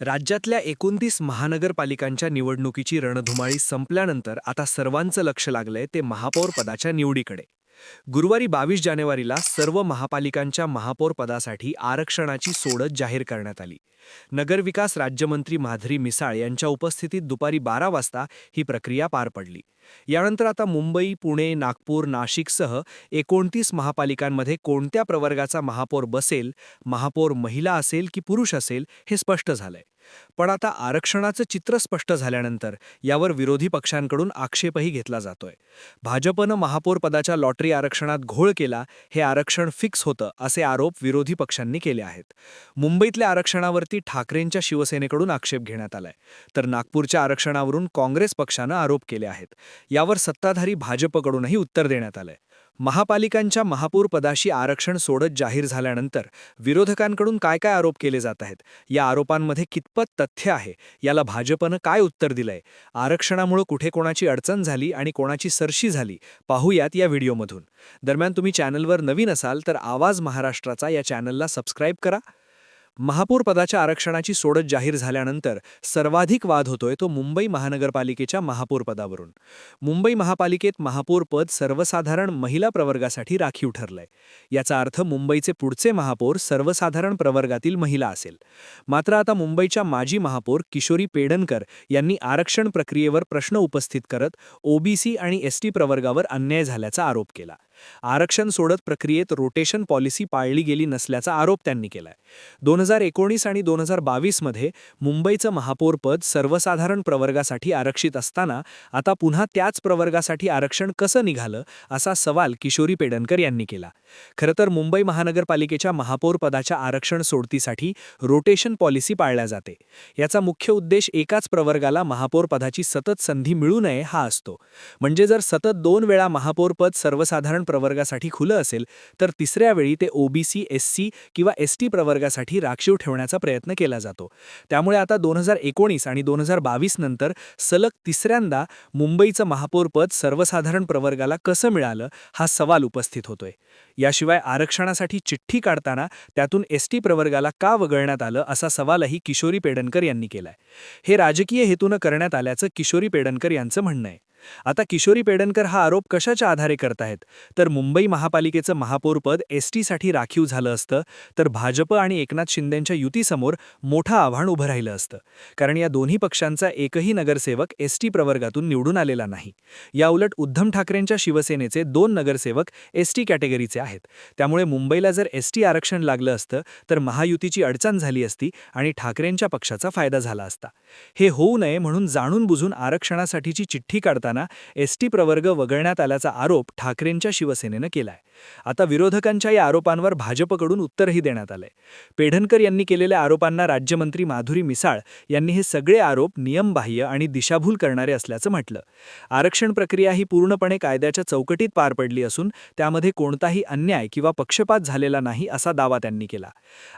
राज्यातल्या एकोणतीस महानगरपालिकांच्या निवडणुकीची रणधुमाळी संपल्यानंतर आता सर्वांचं लक्ष लागलंय ते महापौर पदाच्या निवडीकडे. गुरुवारी बावीस जानेवारीला सर्व महापालिकांच्या महापौर पदासाठी आरक्षणाची सोडत जाहीर करण्यात आली. नगरविकास राज्यमंत्री माधुरी मिसाळ यांच्या उपस्थितीत दुपारी बारा वाजता ही प्रक्रिया पार पडली. यानंतर आता मुंबई पुणे नागपूर नाशिकसह एकोणतीस महापालिकांमध्ये कोणत्या प्रवर्गाचा महापौर बसेल महापौर महिला असेल की पुरुष असेल हे स्पष्ट झालंय. पण आता आरक्षणाचं चित्र स्पष्ट झाल्यानंतर यावर विरोधी पक्षांकडून आक्षेपही घेतला जातोय. भाजपनं महापौर पदाच्या लॉटरी आरक्षणात घोळ केला हे आरक्षण फिक्स होतं असे आरोप विरोधी पक्षांनी केले आहेत. मुंबईतल्या आरक्षणावरती ठाकरेंच्या शिवसेनेकडून आक्षेप घेण्यात आलाय. तर नागपूरच्या आरक्षणावरून काँग्रेस पक्षानं आरोप केले आहेत. यावर सत्ताधारी भाजपकडूनही उत्तर देण्यात आलंय. महापालिकांच्या महापौरपदाशी आरक्षण सोडत जाहीर झाल्यानंतर विरोधकांकडून काय काय आरोप केले जात आहेत? या आरोपांमध्ये कितपत तथ्य आहे? याला भाजपनं काय उत्तर दिलंय? आरक्षणामुळे कुठे कोणाची अडचण झाली आणि कोणाची सरशी झाली? पाहूयात या व्हिडिओमधून. दरम्यान तुम्ही चॅनलवर नवीन असाल तर आवाज महाराष्ट्राचा या चॅनलला सबस्क्राईब करा. महापौरपदाच्या आरक्षणाची सोडत जाहीर झाल्यानंतर सर्वाधिक वाद होतोय तो मुंबई महानगरपालिकेच्या महापौरपदावरून मुंबई महापालिकेत महापौरपद सर्वसाधारण महिला प्रवर्गासाठी राखीव ठरलंय. याचा अर्थ मुंबईचे पुढचे महापौर सर्वसाधारण प्रवर्गातील महिला असेल. मात्र आता मुंबईच्या माजी महापौर किशोरी पेडणकर यांनी आरक्षण प्रक्रियेवर प्रश्न उपस्थित करत ओबीसी आणि एसटी प्रवर्गावर अन्याय झाल्याचा आरोप केला. आरक्षण सोडत प्रक्रियेत रोटेशन पॉलिसी पाळली गेली नसल्याचा आरोप त्यांनी केलाय. दोन हजार एकोणीस आणि दोन हजार बावीसमध्ये मुंबईचं महापौरपद सर्वसाधारण प्रवर्गासाठी आरक्षित असताना आता पुन्हा त्याच प्रवर्गासाठी आरक्षण कसं निघालं असा सवाल किशोरी पेडणकर यांनी केला. खरं तर मुंबई महानगरपालिकेच्या महापौरपदाच्या आरक्षण सोडतीसाठी रोटेशन पॉलिसी पाळल्या जाते. याचा मुख्य उद्देश एकाच प्रवर्गाला महापौरपदाची सतत संधी मिळू नये हा असतो. म्हणजे जर सतत दोन वेळा महापौरपद सर्वसाधारण प्रवर्गासाठी खुलं असेल तर तिसऱ्या वेळी ते ओबीसी एससी किंवा एसटी प्रवर्गासाठी राखीव ठेवण्याचा प्रयत्न केला जातो. त्यामुळे आता दोन हजार एकोणीस आणि दोन हजार बावीस नंतर सलग तिसऱ्यांदा मुंबईचं महापौरपद सर्वसाधारण प्रवर्गाला कसं मिळालं हा सवाल उपस्थित होतोय. याशिवाय आरक्षणासाठी चिठ्ठी काढताना त्यातून एसटी प्रवर्गाला का वगळण्यात आलं असा सवालही किशोरी पेडणकर यांनी केलाय. हे राजकीय हेतूनं करण्यात आल्याचं किशोरी पेडणकर यांचं म्हणणं आहे. आता किशोरी पेडणकर हा आरोप कशाच्या आधारे करतायत तर मुंबई महापालिकेचं महापौरपद एस टीसाठी राखीव झालं असतं तर भाजप आणि एकनाथ शिंदेंच्या युतीसमोर मोठं आव्हान उभं राहिलं असतं. कारण या दोन्ही पक्षांचा एकही नगरसेवक एस टी प्रवर्गातून निवडून आलेला नाही. याउलट उद्धव ठाकरेंच्या शिवसेनेचे दोन नगरसेवक एस टी कॅटेगरीचे आहेत. त्यामुळे मुंबईला जर एस टी आरक्षण लागलं असतं तर महायुतीची अडचण झाली असती आणि ठाकरेंच्या पक्षाचा फायदा झाला असता. हे होऊ नये म्हणून जाणून बुजून आरक्षणासाठीची चिठ्ठी काढतात असताना एस टी प्रवर्ग वगळण्यात आल्याचा आरोप ठाकरेंच्या शिवसेनेनं केलाय. आता विरोधकांच्या या आरोपांवर भाजपकडून उत्तरही देण्यात आलंय. पेढणकर यांनी केलेल्या आरोपांना राज्यमंत्री माधुरी मिसाळ यांनी हे सगळे आरोप नियमबाह्य आणि दिशाभूल करणारे असल्याचं म्हटलं. आरक्षण प्रक्रिया ही पूर्णपणे कायद्याच्या चौकटीत पार पडली असून त्यामध्ये कोणताही अन्याय किंवा पक्षपात झालेला नाही असा दावा त्यांनी केला.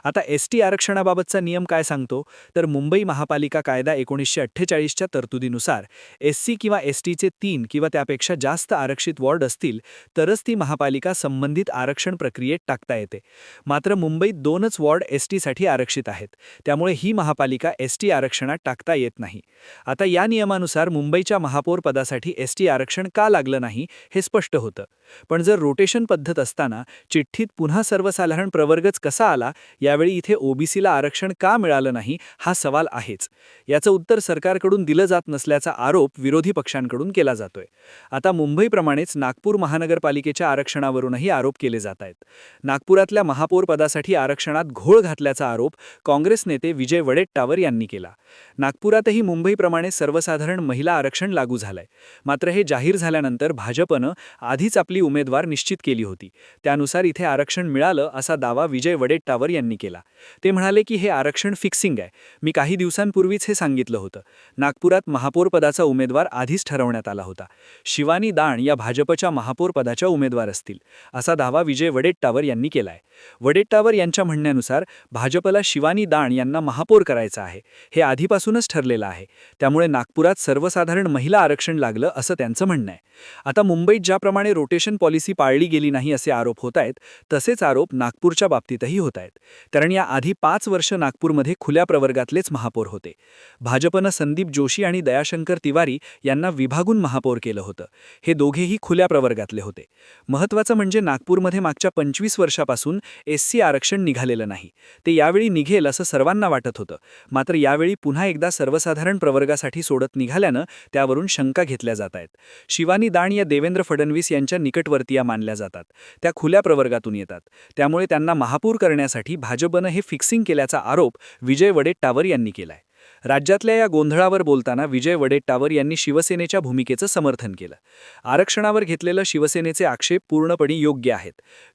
आता एसटी आरक्षणाबाबतचा नियम काय सांगतो? तर मुंबई महापालिका कायदा एकोणीसशे अठ्ठेचाळीसच्या तरतुदीनुसार एससी किंवा एसटीचे तीन किंवा त्यापेक्षा जास्त आरक्षित वॉर्ड असतील तरच ती महापालिका संबंधित आरक्षण प्रक्रियेत टाकता येते. मात्र मुंबईत दोनच वॉर्ड एस टीसाठी आरक्षित आहेत. त्यामुळे ही महापालिका एस टी आरक्षणात टाकता येत नाही. आता या नियमानुसार मुंबईच्या महापौर पदासाठी एस टी आरक्षण का लागलं नाही हे स्पष्ट होतं. पण जर रोटेशन पद्धत असताना चिठ्ठीत पुन्हा सर्वसाधारण प्रवर्गच कसा आला यावेळी इथे ओबीसीला आरक्षण का मिळालं नाही हा सवाल आहेच. याचं उत्तर सरकारकडून दिलं जात नसल्याचा आरोप विरोधी पक्षांकडून केला जातोय. आता मुंबईप्रमाणेच नागपूर महानगरपालिकेच्या आरक्षणावरूनही आरोप केले जात आहेत. नागपुरातल्या महापौरपदासाठी आरक्षणात घोळ घातल्याचा आरोप काँग्रेस नेते विजय वडेट्टावर यांनी केला. नागपुरातही मुंबईप्रमाणे सर्वसाधारण महिला आरक्षण लागू झालंय. मात्र हे जाहीर झाल्यानंतर भाजपनं आधीच आपली उमेदवार निश्चित केली होती. त्यानुसार इथे आरक्षण मिळालं असा दावा विजय वडेट्टावर यांनी केला. ते म्हणाले की हे आरक्षण फिक्सिंग आहे. मी काही दिवसांपूर्वीच हे सांगितलं होतं. नागपुरात महापौरपदाचा उमेदवार आधीच ठरवण्यात आला होता. शिवानी दाण या भाजपच्या महापौरपदाच्या उमेदवार असतील. असा दावा विजय वडेट्टावर यांनी केलाय. वडेट्टावर यांच्या म्हणण्यानुसार भाजपला शिवानी दाण यांना महापौर करायचं आहे हे आधीपासूनच ठरलेलं आहे. त्यामुळे नागपुरात सर्वसाधारण महिला आरक्षण लागलं असं त्यांचं म्हणणं आहे. आता मुंबईत ज्याप्रमाणे रोटेशन पॉलिसी पाळली गेली नाही असे आरोप होत आहेत तसेच आरोप नागपूरच्या बाबतीतही होत आहेत कारण या आधी पाच वर्ष नागपूरमध्ये खुल्या प्रवर्गातलेच महापौर होते. भाजपनं संदीप जोशी आणि दयाशंकर तिवारी यांना विभागून महापौर केलं होतं. हे दोघेही खुल्या प्रवर्गातले होते. महत्त्वाचं म्हणजे नागपूरमध्ये मागच्या पंचवीस वर्षापासून एस सी आरक्षण निघालेलं नाही. ते यावेळी निघेल असं सर्वांना वाटत होतं. मात्र यावेळी पुन्हा एकदा सर्वसाधारण प्रवर्गासाठी सोडत निघाल्यानं त्यावरून शंका घेतल्या जात आहेत. शिवानी दाण या देवेंद्र फडणवीस यांच्या निकटवर्तीया मानल्या जातात. त्या खुल्या प्रवर्गातून येतात. त्यामुळे त्यांना महापूर करण्यासाठी भाजपनं हे फिक्सिंग केल्याचा आरोप विजय वडेट्टावर यांनी केलाय. राज्यातल्या या गोंधळावर बोलताना विजय वडेट्टावर यांनी शिवसेनेच्या भूमिकेचं समर्थन केलं. आरक्षणावर घेतलेलं शिवसेनेचे आक्षेप पूर्णपणे योग्य आहेत.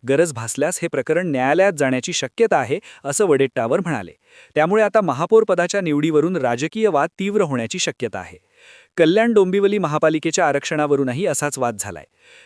गरज भासल्यास हे प्रकरण न्यायालयात जाण्याची शक्यता आहे असं वडेट्टावर म्हणाले. त्यामुळे आता महापौर पदाच्या निवडीवरून राजकीय वाद तीव्र होण्याची शक्यता आहे. कल्याण डोंबिवली महापालिकेच्या आरक्षणावरूनही असाच वाद झालाय.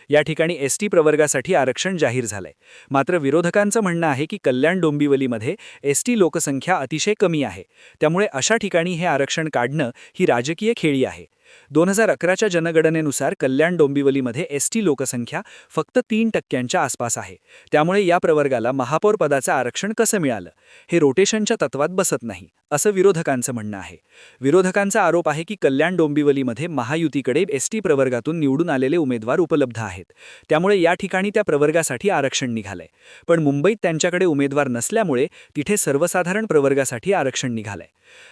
या ठिकाणी एस टी प्रवर्गासाठी आरक्षण जाहीर झालंय. मात्र विरोधकांचं म्हणणं आहे की कल्याण डोंबिवलीमध्ये एस टी लोकसंख्या अतिशय कमी आहे. त्यामुळे अशा ठिकाणी हे आरक्षण काढणं ही राजकीय खेळी आहे. दोन हजार अकराच्या जनगणनेनुसार कल्याण डोंबिवलीमध्ये एस टी लोकसंख्या फक्त तीन टक्क्यांच्या आसपास आहे. त्यामुळे या प्रवर्गाला महापौर पदाचं आरक्षण कसं मिळालं? हे रोटेशनच्या तत्वात बसत नाही असं विरोधकांचं म्हणणं आहे. विरोधकांचा आरोप आहे की कल्याण डोंबिवलीमध्ये महायुतीकडे एस टी प्रवर्गातून निवडून आलेले उमेदवार उपलब्ध आहेत. त्यामुळे या ठिकाणी त्या प्रवर्गासाठी आरक्षण निघालंय. पण मुंबईत त्यांच्याकडे उमेदवार नसल्यामुळे तिथे सर्वसाधारण प्रवर्गासाठी आरक्षण निघालंय.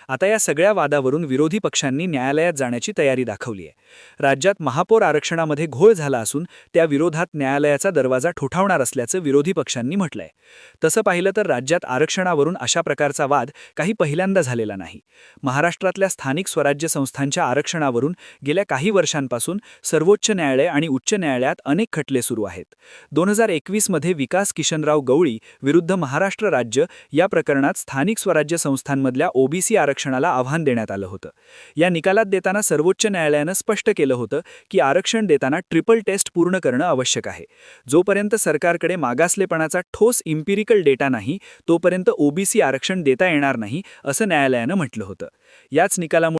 आता या सगळ्या वादावरून विरोधी पक्षांनी न्यायालयात जाण्याची तयारी दाखवली आहे. राज्यात महापौर आरक्षणामध्ये घोळ झाला असून त्या विरोधात न्यायालयाचा दरवाजा ठोठावणार असल्याचं विरोधी पक्षांनी म्हटलंय. तसं पाहिलं तर राज्यात आरक्षणावरून अशा प्रकारचा वाद काही पहिल्यांदा झालेला नाही. महाराष्ट्रातल्या स्थानिक स्वराज्य संस्थांच्या आरक्षणावरून गेल्या काही वर्षांपासून सर्वोच्च न्यायालय आणि उच्च न्यायालयात अनेक खटले सुरू आहेत. दोन हजार एकवीसमध्ये विकास किशनराव गवळी विरुद्ध महाराष्ट्र राज्य या प्रकरणात स्थानिक स्वराज्य संस्थांमधल्या ओबीसी आरक्षणाला आव्हान देण्यात आलं होतं. या निकालात देताना सर्वोच्च न्यायालयानं स्पष्ट केलं होतं की आरक्षण देताना ट्रिपल टेस्ट पूर्ण करणं आवश्यक आहे. जोपर्यंत सरकारकडे मागासलेपणाचा ठोस इम्पिरिकल डेटा नाही तोपर्यंत ओबीसी आरक्षण देता येणार नाही असं न्यायालयानं म्हटलं होतं. याच निकालामुळे